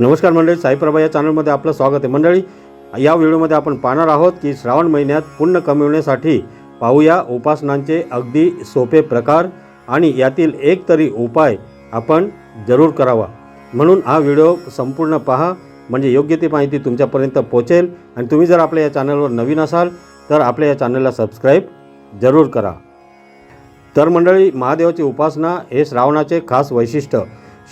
नमस्कार मंडळी साईप्रभा या चॅनलमध्ये आपलं स्वागत आहे. मंडळी या व्हिडिओमध्ये आपण पाहणार आहोत की श्रावण महिन्यात पुण्य कमविण्यासाठी पाहूया उपासनांचे अगदी सोपे प्रकार आणि यातील एक तरी उपाय आपण जरूर करावा. म्हणून हा व्हिडिओ संपूर्ण पहा म्हणजे योग्य ती माहिती तुमच्यापर्यंत पोहोचेल आणि तुम्ही जर आपल्या या चॅनलवर नवीन असाल तर आपल्या या चॅनलला सबस्क्राईब जरूर करा. तर मंडळी महादेवाची उपासना हे श्रावणाचे खास वैशिष्ट्य.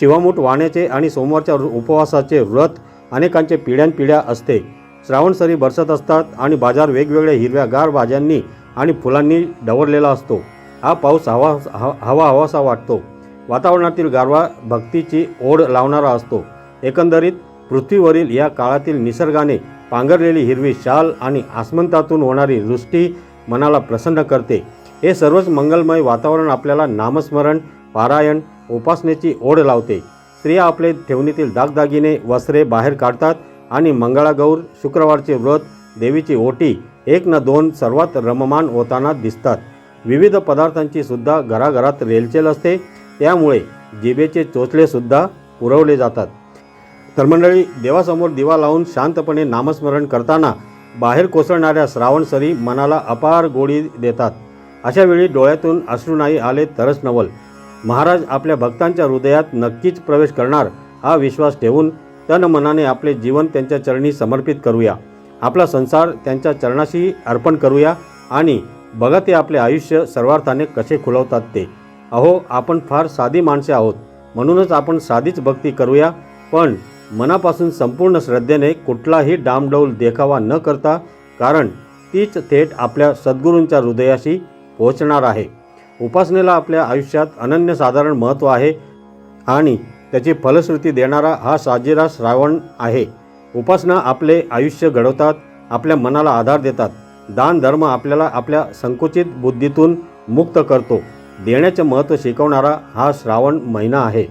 शिवामूठ वाण्याचे आणि सोमवारच्या उपवासाचे व्रत अनेकांचे पिढ्यानपिढ्या असते. श्रावण सरी बरसत असतात आणि बाजार वेगवेगळ्या हिरव्यागार भाज्यांनी आणि फुलांनी डवरलेला असतो. हा पाऊस हवा हवा हवासा वाटतो. वातावरणातील गारवा भक्तीची ओढ लावणारा असतो. एकंदरीत पृथ्वीवरील या काळातील निसर्गाने पांघरलेली हिरवी शाल आणि आसमंतातून होणारी दृष्टी मनाला प्रसन्न करते. हे सर्वच मंगलमय वातावरण आपल्याला नामस्मरण पारायण उपासनेची ओढ लावते. स्त्रिया आपले ठेवणीतील दागदागिने वस्त्रे बाहेर काढतात आणि मंगळागौर शुक्रवारचे व्रत देवीची ओटी एक न दोन सर्वात रममान होताना दिसतात. विविध पदार्थांची सुद्धा घराघरात रेलचेल असते. त्यामुळे जिभेचे चोचलेसुद्धा पुरवले जातात. तर मंडळी देवासमोर दिवा लावून शांतपणे नामस्मरण करताना बाहेर कोसळणाऱ्या श्रावण सरी मनाला अपार गोडी देतात. अशावेळी डोळ्यातून अश्रू नाही आले तरच नवल. महाराज आपल्या भक्तांच्या हृदयात नक्कीच प्रवेश करणार हा विश्वास ठेवून तन मनाने आपले जीवन त्यांच्या चरणी समर्पित करूया. आपला संसार त्यांच्या चरणाशी अर्पण करूया आणि बघा ते आपले आयुष्य सर्वार्थाने कसे खुलवतात ते. अहो आपण फार साधी माणसे आहोत. म्हणूनच आपण साधीच भक्ती करूया. पण मनापासून संपूर्ण श्रद्धेने कुठलाही डामडौल देखावा न करता कारण तीच थेट आपल्या सद्गुरूंच्या हृदयाशी पोहोचणार आहे. उपासनेला आपल्या आयुष्यात अनन्यसाधारण महत्त्व आहे आणि त्याची फलश्रुती देणारा हा साजेरा श्रावण आहे. उपासना आपले आयुष्य घडवतात आपल्या मनाला आधार देतात. दान धर्म आपल्याला आपल्या संकुचित बुद्धीतून मुक्त करतो. देण्याचे महत्त्व शिकवणारा हा श्रावण महिना आहे.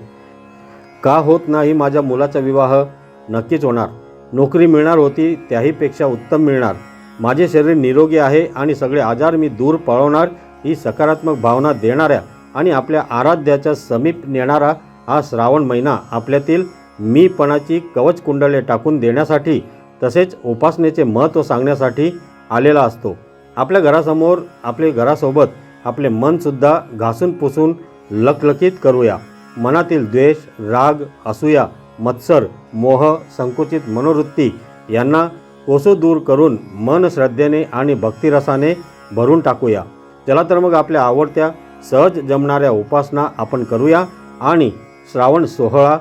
का होत नाही माझ्या मुलाचा विवाह? नक्कीच होणार. नोकरी मिळणार होती त्याहीपेक्षा उत्तम मिळणार. माझे शरीर निरोगी आहे आणि सगळे आजार मी दूर पळवणार ही सकारात्मक भावना देणाऱ्या आणि आपल्या आराध्याच्या समीप नेणारा हा श्रावण महिना आपल्यातील मीपणाची कवच कुंडले टाकून देण्यासाठी तसेच उपासनेचे महत्त्व सांगण्यासाठी आलेला असतो. आपल्या घरासमोर आपले घरासोबत आपले मनसुद्धा घासून पुसून लकलकीत करूया. मनातील द्वेष राग असूया मत्सर मोह संकुचित मनोवृत्ती यांना कोसो दूर करून मन श्रद्धेने आणि भक्तिरसाने भरून टाकूया. चला तर मग आपल्या आवडत्या सहज जमणाऱ्या उपासना आपण करूया आणि श्रावण सोहळा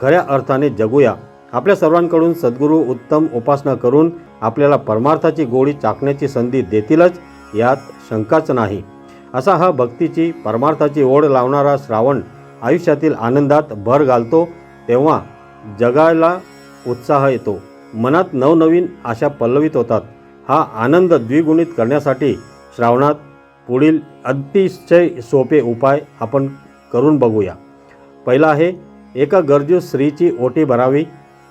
खऱ्या अर्थाने जगूया. आपल्या सर्वांकडून सद्गुरू उत्तम उपासना करून आपल्याला परमार्थाची गोडी चाकण्याची संधी देतीलच यात शंकाच नाही. असा हा भक्तीची परमार्थाची ओढ लावणारा श्रावण आयुष्यातील आनंदात भर घालतो तेव्हा जगायला उत्साह येतो. मनात नवनवीन आशा पल्लवित होतात. हा आनंद द्विगुणित करण्यासाठी श्रावणात पुढील अतिशय सोपे उपाय आपण करून बघूया. पहिला आहे एका गरजू स्त्रीची ओटी भरावी.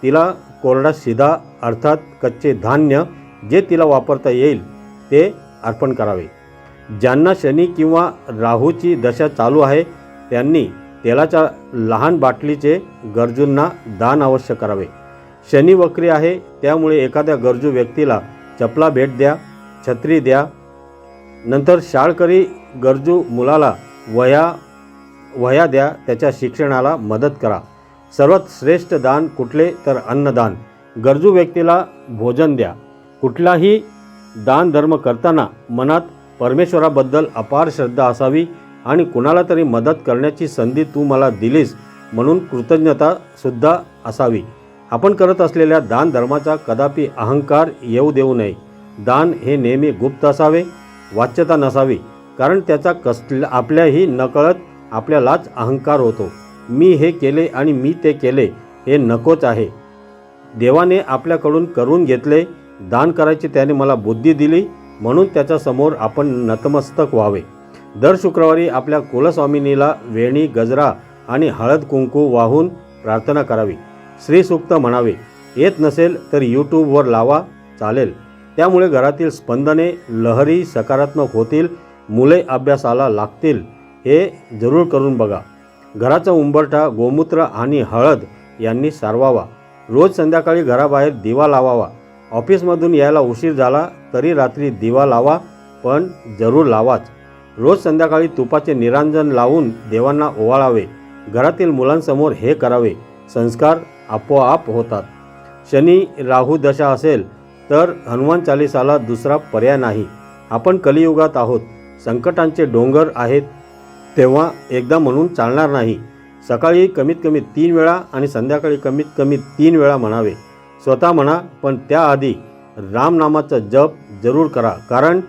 तिला कोरडा शिधा अर्थात कच्चे धान्य जे तिला वापरता येईल ते अर्पण करावे. ज्यांना शनी किंवा राहूची दशा चालू आहे त्यांनी तेलाच्या लहान बाटलीचे गरजूंना दान अवश्य करावे. शनी वक्री आहे त्यामुळे एखाद्या गरजू व्यक्तीला चपला भेट द्या छत्री द्या नंतर शाळकरी गरजू मुलाला वया वह्या द्या त्याच्या शिक्षणाला मदत करा. सर्वात श्रेष्ठ दान कुठले तर अन्नदान. गरजू व्यक्तीला भोजन द्या. कुठलाही दान धर्म करताना मनात परमेश्वराबद्दल अपार श्रद्धा असावी आणि कुणाला तरी मदत करण्याची संधी तू मला दिलीस म्हणून कृतज्ञतासुद्धा असावी. आपण करत असलेल्या दान धर्माचा कदापि अहंकार येऊ देऊ नये. दान हे नेहमी गुप्त असावे. वाच्यता नसावी कारण त्याचा कसल्या आपल्याही नकळत आपल्यालाच अहंकार होतो. मी हे केले आणि मी ते केले हे नकोच आहे. देवाने आपल्याकडून करून घेतले दान करायची त्याने मला बुद्धी दिली म्हणून त्याच्यासमोर आपण नतमस्तक व्हावे. दर शुक्रवारी आपल्या कुलस्वामिनीला वेणी गजरा आणि हळद कुंकू वाहून प्रार्थना करावी. श्रीसूक्त म्हणावे येत नसेल तर यूट्यूबवर लावा चालेल. त्यामुळे घरातील स्पंदने लहरी सकारात्मक होतील मुले अभ्यासाला लागतील हे जरूर करून बघा. घराचा उंबरठा गोमूत्र आणि हळद यांनी सारवावा. रोज संध्याकाळी घराबाहेर दिवा लावावा. ऑफिसमधून यायला उशीर झाला तरी रात्री दिवा लावा पण जरूर लावाच. रोज संध्याकाळी तुपाचे निरांजन लावून देवांना ओवाळावे. घरातील मुलांसमोर हे करावे. संस्कार आपोआप होतात. शनी राहू दशा असेल तर हनुमान चालिसाला दुसरा पर्याय नाही. आपण कलियुगात आहोत. संकटांचे डोंगर आहेत. तेव्हा एकदा म्हणून चालणार नाही. सकाळी कमीत कमी तीन वेळा आणि संध्याकाळी कमीत कमी तीन वेळा म्हणावे. स्वतः म्हणा पण त्याआधी रामनामाचा जप जरूर करा. कारण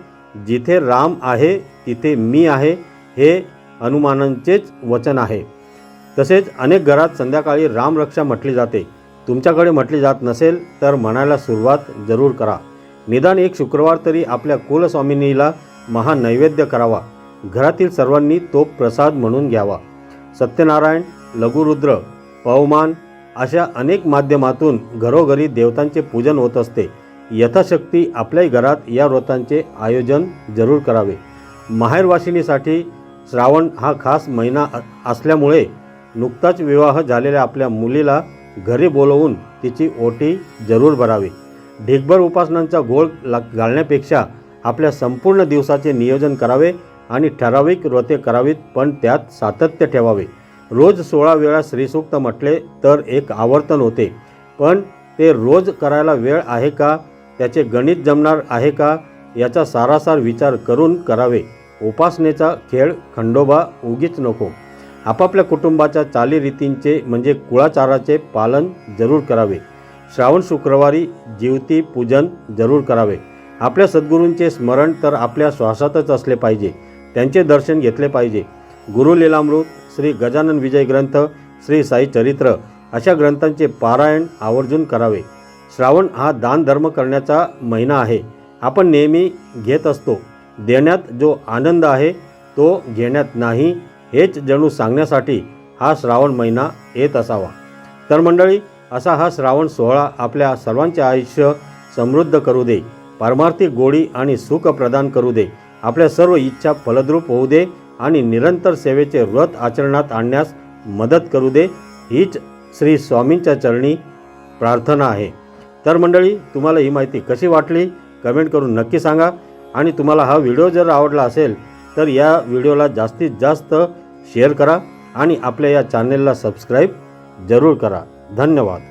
जिथे राम आहे तिथे मी आहे हे हनुमानांचेच वचन आहे. तसेच अनेक घरात संध्याकाळी रामरक्षा म्हटली जाते. तुमच्याकडे म्हटली जात नसेल तर म्हणायला सुरुवात जरूर करा. निदान एक शुक्रवार तरी आपल्या कुलस्वामिनीला महानैवेद्य करावा. घरातील सर्वांनी तो प्रसाद म्हणून घ्यावा. सत्यनारायण लघुरुद्र पवमान अशा अनेक माध्यमातून घरोघरी देवतांचे पूजन होत असते. यथाशक्ती आपल्याही घरात या व्रतांचे आयोजन जरूर करावे. माहेरवासिनीसाठी श्रावण हा खास महिना असल्यामुळे नुकताच विवाह झालेल्या आपल्या मुलीला घरी बोलवून तिची ओटी जरूर भरावी. ढिगभर उपासनांचा गोळ ला घालण्यापेक्षा आपल्या संपूर्ण दिवसाचे नियोजन करावे आणि ठराविक व्रते करावीत पण त्यात सातत्य ठेवावे. रोज सोळा वेळा श्रीसूक्त म्हटले तर एक आवर्तन होते. पण ते रोज करायला वेळ आहे का? त्याचे गणित जमणार आहे का? याचा सारासार विचार करून करावे. उपासनेचा खेळ खंडोबा उगीच नको. आपापल्या कुटुंबाच्या चालीरीतींचे म्हणजे कुळाचाराचे पालन जरूर करावे. श्रावण शुक्रवारी जीवती पूजन जरूर करावे. आपल्या सद्गुरूंचे स्मरण तर आपल्या श्वासातच असले पाहिजे. त्यांचे दर्शन घेतले पाहिजे. गुरुलीलामृत श्री गजानन विजय ग्रंथ श्री साई चरित्र अशा ग्रंथांचे पारायण आवर्जून करावे. श्रावण हा दान धर्म करण्याचा महिना आहे. आपण नेहमी घेत असतो. देण्यात जो आनंद आहे तो घेण्यात नाही. हेच जणू सांगण्यासाठी हा श्रावण महिना येत असावा. तर मंडळी असा हा श्रावण सोहळा आपल्या सर्वांचे आयुष्य समृद्ध करू दे पारमार्थिक गोडी आणि सुख प्रदान करू दे आपल्या सर्व इच्छा फलद्रूप होऊ दे आणि निरंतर सेवेचे व्रत आचरणात आणण्यास मदत करू दे हीच श्री स्वामींच्या चरणी प्रार्थना आहे. तर मंडळी तुम्हाला ही माहिती कशी वाटली? कमेंट करून नक्की सांगा आणि तुम्हाला हा व्हिडिओ जर आवडला असेल तर या व्हिडिओला जास्तीत जास्त शेअर करा आणि आपल्या या चॅनेलला सबस्क्राईब जरूर करा. धन्यवाद.